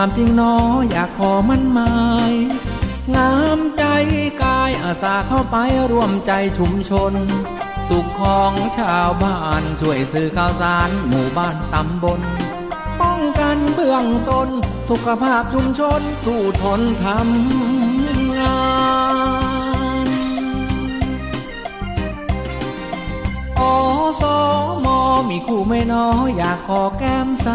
ามจริงหนออยากขอมันหมายงามใจกายอาสาเข้าไปร่วมใจชุมชน สุขของชาวบ้านช่วยซื้อข้าวสารหมู่บ้านตำบล ป้องกันเบื้องต้น สุขภาพชุมชนสู้ทนทำงานอสมมีคู่ไม่น้อยอยากขอแก้มใส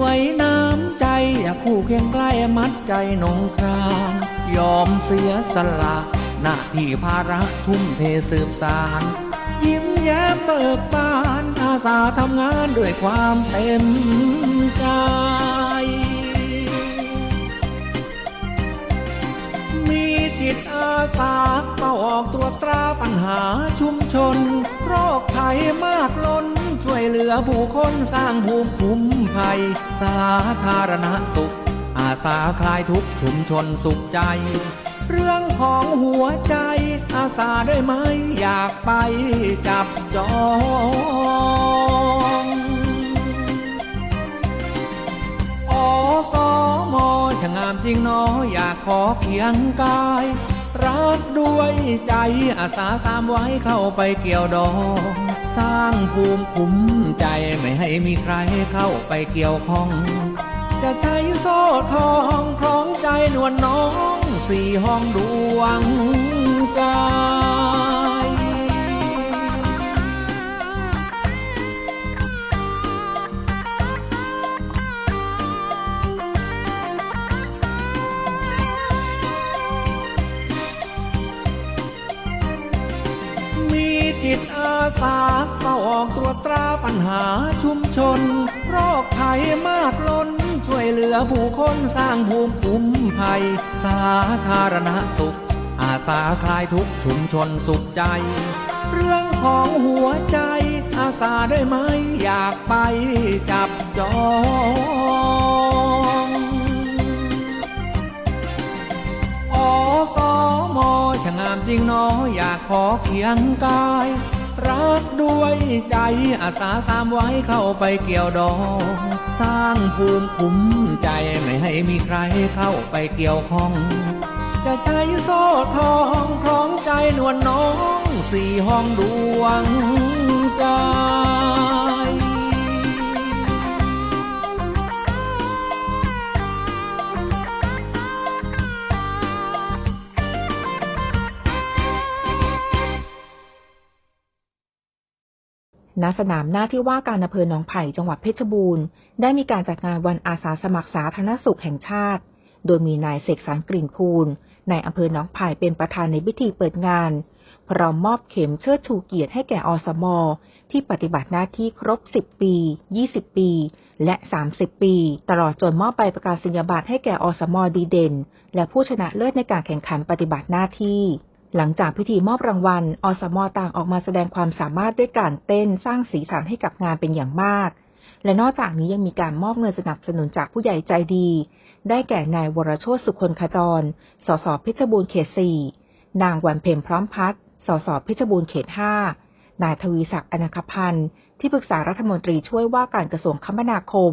วยน้ำใจอยากคู่เคียงใกล้มัดใจนงคราม ยอมเสียสละหน้าที่ภาระทุ่มเทสืบสาร ยิ้มแย้มเบิกบานอาสาทำงานด้วยความเต็มใจมีจิตอาสาเป้าออกตรวจตราปัญหาชุมชน โรคภัยมากล้น ช่วยเหลือผู้คนสร้างภูมิคุ้มภัย สาธารณสุข อาสาคลายทุกข์ชุมชนสุขใจ เรื่องของหัวใจ อาสาได้ไหมอยากไปจับจองอสมชะงามจริงหนออยากขอเคียงกาย รักด้วยใจอาสาสามไว้เข้าไปเกี่ยวดอง สร้างภูมิคุ้มใจไม่ให้มีใครเข้าไปเกี่ยวข้อง จะใช้โซ่ทองคล้องใจนวลน้องสี่ห้องดวงใจ อาสาเข้าออกตรวจตราปัญหาชุมชน โรคภัยมากล้น ช่วยเหลือผู้คนสร้างภูมิคุ้มภัย สาธารณสุข อาสาคลายทุกชุมชนสุขใจ เรื่องของหัวใจ อาสาได้ไหมอยากไปจับจองอสมชะงามจริงหนออยากขอเคียงกาย รักด้วยใจอาสาสามไว้เข้าไปเกี่ยวดอง สร้างภูมิคุ้มใจไม่ให้มีใครเข้าไปเกี่ยวข้อง จะใช้โซ่ทองคล้องใจนวลน้องสี่ห้องดวงใจ ณสนามหน้าที่ว่าการอำเภอหนองไผ่จังหวัดเพชรบูรณ์ ได้มีการจัดงานวันอาสาสมัครสาธารณสุขแห่งชาติ โดยมีนายเสกสรรกลิ่นคูลนายอำเภอหนองไผ่เป็นประธานในพิธีเปิดงาน พร้อมมอบเข็มเชิดชูเกียรติให้แก่อสม ที่ปฏิบัติหน้าที่ครบ 10 ปี 20 ปี และ 30 ปี ตลอดจนมอบใบประกาศนียบัตรให้แก่อสม ดีเด่น และผู้ชนะเลิศในการแข่งขันปฏิบัติหน้าที่ หลังจากพิธีมอบรางวัล อสมต่างออกมาแสดงความสามารถด้วยการเต้นสร้างสีสันให้กับงานเป็นอย่างมาก และนอกจากนี้ยังมีการมอบเงินสนับสนุนจากผู้ใหญ่ใจดี ได้แก่นายวรโชตสุคนขจร สสเพชรบูรณ์เขตสี่นางวันเพ็ญพร้อมพัฒน์สสเพชรบูรณ์เขตห้านายทวีศักดิ์อนาคพันธ์ ที่ปรึกษารัฐมนตรีช่วยว่าการกระทรวงคมนาคม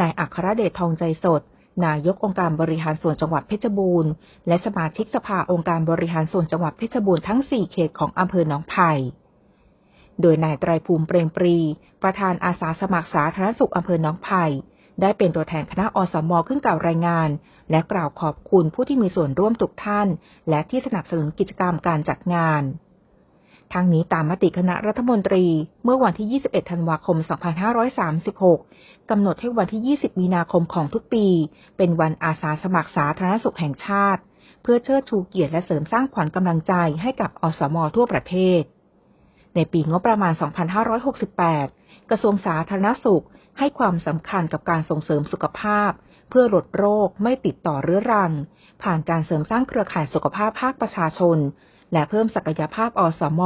นายอัครเดชทองใจสด นายกองค์การบริหารส่วนจังหวัดเพชรบูรณ์ และสมาชิกสภาองค์การบริหารส่วนจังหวัดเพชรบูรณ์ทั้ง 4 เขตของอำเภอหนองไผ่ โดยนายไตรภูมิเปรมปรี ประธานอาสาสมัครสาธารณสุขอำเภอหนองไผ่ ได้เป็นตัวแทนคณะอสมขึ้นกล่าวรายงาน และกล่าวขอบคุณผู้ที่มีส่วนร่วมทุกท่าน และที่สนับสนุนกิจกรรมการจัดงาน ทั้งนี้ตามมติคณะรัฐมนตรีเมื่อวันที่ 21 ธันวาคม 2536 กำหนดให้วันที่ 20 มีนาคมของทุกปี เป็นวันอาสาสมัครสาธารณสุขแห่งชาติ เพื่อเชิดชูเกียรติและเสริมสร้างขวัญกำลังใจให้กับอสมทั่วประเทศ ในปีงบประมาณ 2568 กระทรวงสาธารณสุขให้ความสำคัญกับการส่งเสริมสุขภาพ เพื่อลดโรคไม่ติดต่อเรื้อรัง ผ่านการเสริมสร้างเครือข่ายสุขภาพภาคประชาชน และเพิ่มศักยภาพอสม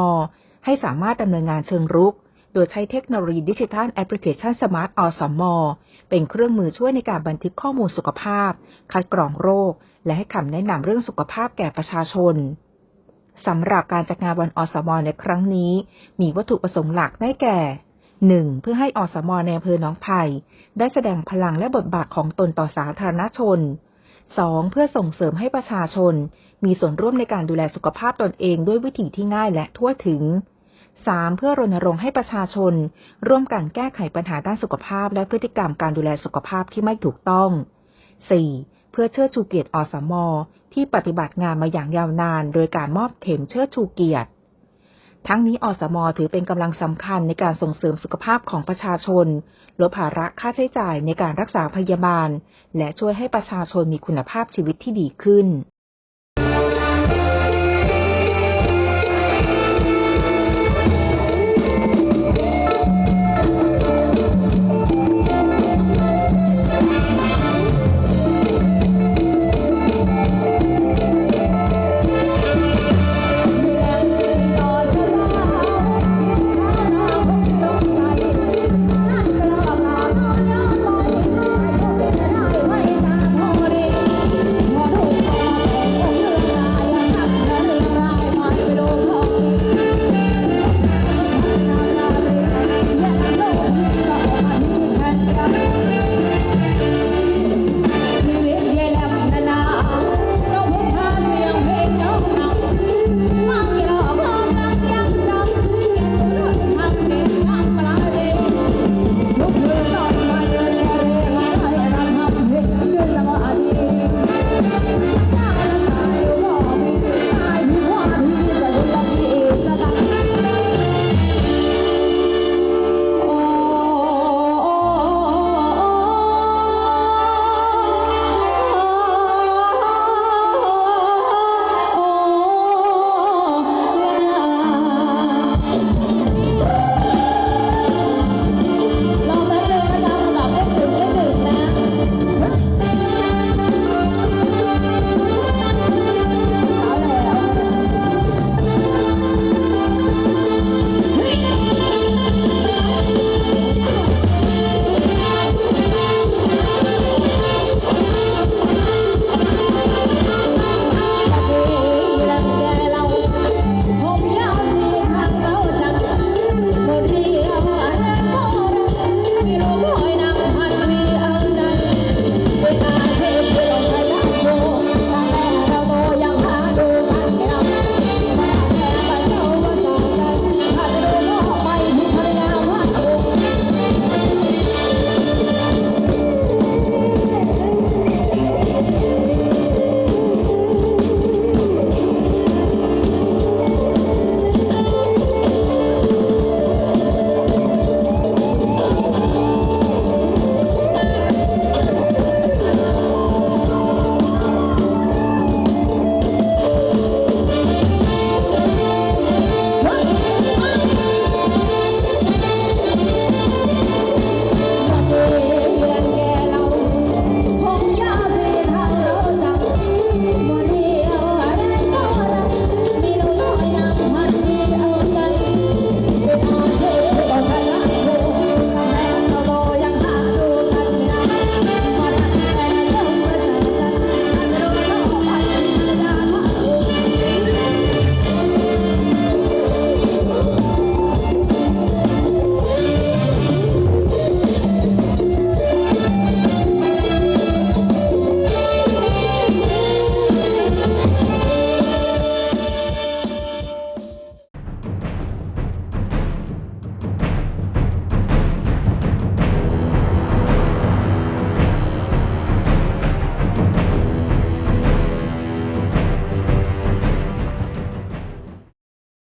ให้สามารถดำเนินงานเชิงรุก โดยใช้เทคโนโลยีดิจิทัลแอปพลิเคชันสมาร์ทอสม เป็นเครื่องมือช่วยในการบันทึกข้อมูลสุขภาพ คัดกรองโรค และให้คำแนะนำเรื่องสุขภาพแก่ประชาชนสำหรับการจัดงานวันอสม ในครั้งนี้ มีวัตถุประสงค์หลักได้แก่ 1. เพื่อให้อสม ในอำเภอหนองไผ่ได้แสดงพลังและบทบาทของตนต่อสาธารณชน 2. เพื่อส่งเสริมให้ประชาชน มีส่วนร่วมในการดูแลสุขภาพตนเองด้วยวิธีที่ง่ายและทั่วถึง 3. เพื่อรณรงค์ให้ประชาชน ร่วมกันแก้ไขปัญหาด้านสุขภาพ และพฤติกรรมการดูแลสุขภาพที่ไม่ถูกต้อง 4. เพื่อเชิดชูเกียรติอสม ที่ปฏิบัติงานมาอย่างยาวนาน โดยการมอบเข็มเชิดชูเกียรติ ทั้งนี้อสมถือเป็นกำลังสำคัญในการส่งเสริมสุขภาพของประชาชน ลดภาระค่าใช้จ่ายในการรักษาพยาบาล และช่วยให้ประชาชนมีคุณภาพชีวิตที่ดีขึ้น